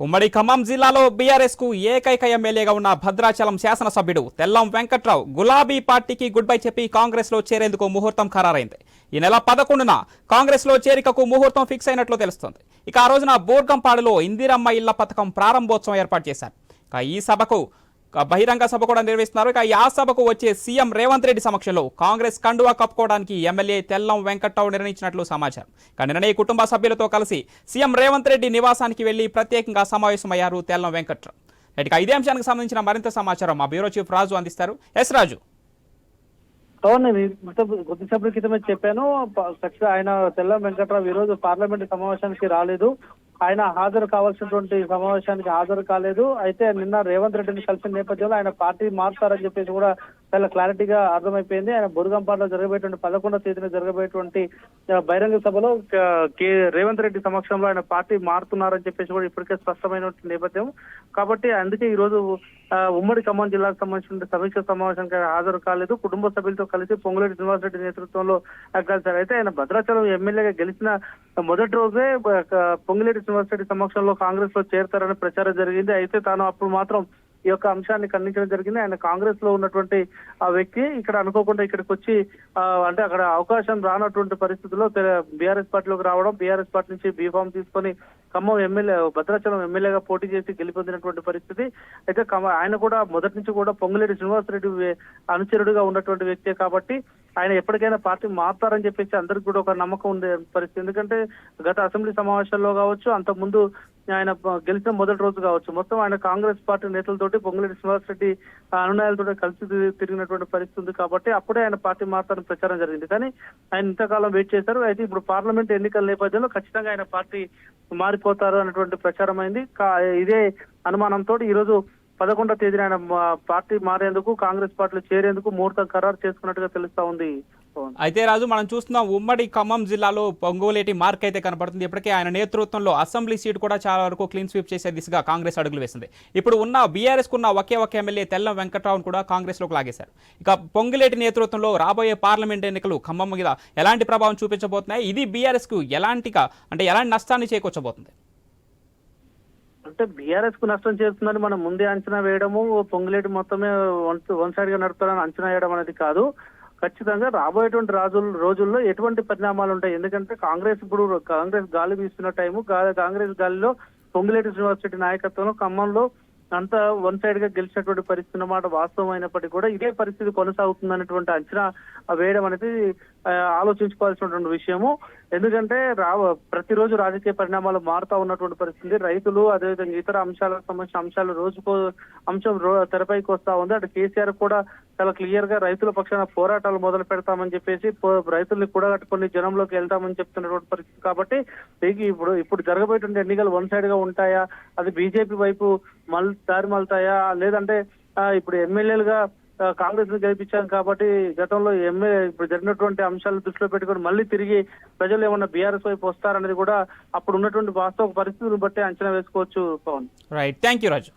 ఉమ్మడి ఖమ్మం జిల్లాలో బీఆర్ఎస్కు ఏకైక ఎమ్మెల్యేగా ఉన్న భద్రాచలం శాసనసభ్యుడు తెల్లం వెంకట్రావు గులాబీ పార్టీకి గుడ్ బై చెప్పి కాంగ్రెస్లో చేరేందుకు ముహూర్తం ఖరారైంది. ఈ నెల పదకొండున కాంగ్రెస్లో చేరికకు ముహూర్తం ఫిక్స్ అయినట్లు తెలుస్తోంది. ఇక ఆ రోజున బోర్గంపాడులో ఇందిరమ్మ ఇళ్ళ పథకం ప్రారంభోత్సవం ఏర్పాటు చేశారు. ఇక ఈ సభకు బహిరంగ సభ కూడా నిర్వహిస్తున్నారు. ఇక ఆ సభకు వచ్చే సీఎం రేవంత్ రెడ్డి సమక్షంలో కాంగ్రెస్ కండువా కప్పుకోవడానికి ఎమ్మెల్యే తెల్లం వెంకట్రావు నిర్ణయించినట్లు సమాచారం. ఇక నిర్ణయ కుటుంబ సభ్యులతో కలిసి సీఎం రేవంత్ రెడ్డి నివాసానికి వెళ్ళి ప్రత్యేకంగా సమావేశమయ్యారు తెల్లం వెంకట్రావు. ఇక ఇదే అంశానికి సంబంధించిన మరింత సమాచారం మా బ్యూరో చీఫ్ రాజు అందిస్తారు. ఎస్ రాజు. కొద్దిసేపటి క్రితమే చెప్పాను. ఆయన తెల్ల వెంకట్రావు ఈ రోజు పార్లమెంట్ సమావేశానికి రాలేదు. ఆయన హాజరు కావాల్సినటువంటి సమావేశానికి హాజరు కాలేదు. అయితే నిన్న రేవంత్ రెడ్డిని కలిసిన నేపథ్యంలో ఆయన పార్టీ మారుతారని చెప్పేసి కూడా చాలా క్లారిటీగా అర్థమైపోయింది. ఆయన బురుగంపాడులో జరగబోయేటువంటి పదకొండవ తేదీన జరగబోయేటువంటి బహిరంగ సభలో కే రేవంత్ రెడ్డి సమక్షంలో ఆయన పార్టీ మారుతున్నారని చెప్పేసి కూడా ఇప్పటికే స్పష్టమైన నేపథ్యం. కాబట్టి అందుకే ఈ రోజు ఉమ్మడి ఖమ్మం జిల్లాకు సంబంధించిన సమీక్ష సమావేశానికి హాజరు కాలేదు. కుటుంబ సభ్యులతో కలిసి పొంగులేటి శ్రీనివాసరెడ్డి నేతృత్వంలో కలిశారు అయితే ఆయన భద్రాచలం ఎమ్మెల్యేగా గెలిచిన మొదటి రోజే పొంగులేటి శ్రీనివాసరెడ్డి సమక్షంలో కాంగ్రెస్లో చేరతారని ప్రచారం జరిగింది. అయితే తాను అప్పుడు మాత్రం ఈ యొక్క అంశాన్ని ఖండించడం జరిగింది. ఆయన కాంగ్రెస్లో ఉన్నటువంటి ఆ వ్యక్తి ఇక్కడ అనుకోకుండా ఇక్కడికి వచ్చి అంటే అక్కడ అవకాశం రానటువంటి పరిస్థితుల్లో బీఆర్ఎస్ పార్టీలోకి రావడం బీఆర్ఎస్ పార్టీ నుంచి బీఫామ్ తీసుకొని ఖమ్మం ఎమ్మెల్యే భద్రాచలం ఎమ్మెల్యేగా పోటీ చేసి గెలుపొందినటువంటి పరిస్థితి. అయితే ఆయన కూడా మొదటి నుంచి కూడా పొంగులేటి శ్రీనివాసరెడ్డి అనుచరుడుగా ఉన్నటువంటి వ్యక్తే కాబట్టి ఆయన ఎప్పటికైనా పార్టీ మారుతారని చెప్పేసి అందరికి కూడా ఒక నమ్మకం ఉండే పరిస్థితి. ఎందుకంటే గత అసెంబ్లీ సమావేశాల్లో కావచ్చు అంత ముందు ఆయన గెలిచిన మొదటి రోజు కావచ్చు. మొత్తం ఆయన కాంగ్రెస్ పార్టీ నేతలతోటి పొంగులేటి శ్రీనివాసరెడ్డి ఆ అనునాయాలతో కలిసి తిరిగినటువంటి పరిస్థితి ఉంది కాబట్టి అప్పుడే ఆయన పార్టీ మాత్రం ప్రచారం జరిగింది. కానీ ఆయన ఇంతకాలం వెయిట్ చేశారు. అయితే ఇప్పుడు పార్లమెంట్ ఎన్నికల నేపథ్యంలో ఖచ్చితంగా ఆయన పార్టీ మారిపోతారు అన్నటువంటి ప్రచారం అయింది. ఇదే అనుమానంతో ఈ రోజు పదకొండో తేదీన ఆయన పార్టీ మారేందుకు కాంగ్రెస్ పార్టీలో చేరేందుకు ముహూర్తం ఖరారు చేసుకున్నట్టుగా తెలుస్తా ఉంది. అయితే రాజు మనం చూస్తున్నాం ఉమ్మడి ఖమ్మం జిల్లాలో పొంగోలేటి మార్క్ అయితే కనపడుతుంది. ఇప్పటికే ఆయన నేతృత్వంలో అసెంబ్లీ సీట్ కూడా చాలా వరకు క్లీన్ స్వీప్ చేసే దిశగా కాంగ్రెస్ అడుగులు వేసింది. ఇప్పుడు ఉన్న బీఆర్ఎస్ కున్న ఒకే ఒక ఎమ్మెల్యే తెల్లం వెంకట్రావును కూడా కాంగ్రెస్లోకి లాగేశారు. ఇక పొంగులేటి నేతృత్వంలో రాబోయే పార్లమెంట్ ఎన్నికలు ఖమ్మం మీద ఎలాంటి ప్రభావం చూపించబోతున్నాయి? ఇది బీఆర్ఎస్కు ఎలాంటిగా అంటే ఎలాంటి నష్టాన్ని చేకూర్చబోతుంది? అంటే బీఆర్ఎస్కు నష్టం చేస్తుందని మనం ముందే అంచనా వేయడము పొంగులేటి మొత్తమే వన్ వన్ సైడ్గా నడుపుతారని అంచనా వేయడం అనేది కాదు. ఖచ్చితంగా రాబోయేటువంటి రాజుల రోజుల్లో ఎటువంటి పరిణామాలు ఉంటాయి? ఎందుకంటే కాంగ్రెస్ ఇప్పుడు కాంగ్రెస్ గాలి వీస్తున్న టైము. కాంగ్రెస్ గాలిలో పొంగులేటి యూనివర్సిటీ నాయకత్వంలో ఖమ్మంలో అంతా వన్ సైడ్గా గెలిచినటువంటి పరిస్థితి అన్నమాట వాస్తవం అయినప్పటికీ కూడా ఇదే పరిస్థితి కొనసాగుతుందనేటువంటి అంచనా వేయడం అనేది ఆలోచించుకోవాల్సినటువంటి విషయము. ఎందుకంటే రా ప్రతిరోజు రాజకీయ పరిణామాలు మారుతా ఉన్నటువంటి పరిస్థితి. రైతులు అదేవిధంగా ఇతర అంశాలకు సంబంధించిన అంశాలు రోజుకో అంశం రో- తెరపైకి వస్తా ఉంది. అటు కేసీఆర్ కూడా చాలా క్లియర్గా రైతుల పక్షాన పోరాటాలు మొదలు పెడతామని చెప్పేసి రైతుల్ని కూడగట్టుకొని జనంలోకి వెళ్తామని చెప్తున్నటువంటి పరిస్థితి. కాబట్టి ఇప్పుడు ఇప్పుడు జరగబోయేటువంటి ఎన్నికలు వన్ సైడ్గా ఉంటాయా? అది బీజేపీ వైపు మల్ దారి మళ్తాయా? లేదంటే ఇప్పుడు ఎమ్మెల్యేలుగా కాంగ్రెస్ని గెలిపించాం కాబట్టి గతంలో ఎమ్మెల్యే ఇప్పుడు జరిగినటువంటి అంశాలు దృష్టిలో పెట్టుకొని మళ్ళీ తిరిగి ప్రజలు ఏమన్నా బీఆర్ఎస్ వైపు వస్తారనేది కూడా అప్పుడు ఉన్నటువంటి వాస్తవ పరిస్థితులను బట్టి అంచనా వేసుకోవచ్చు Pawan. Right thank you Raju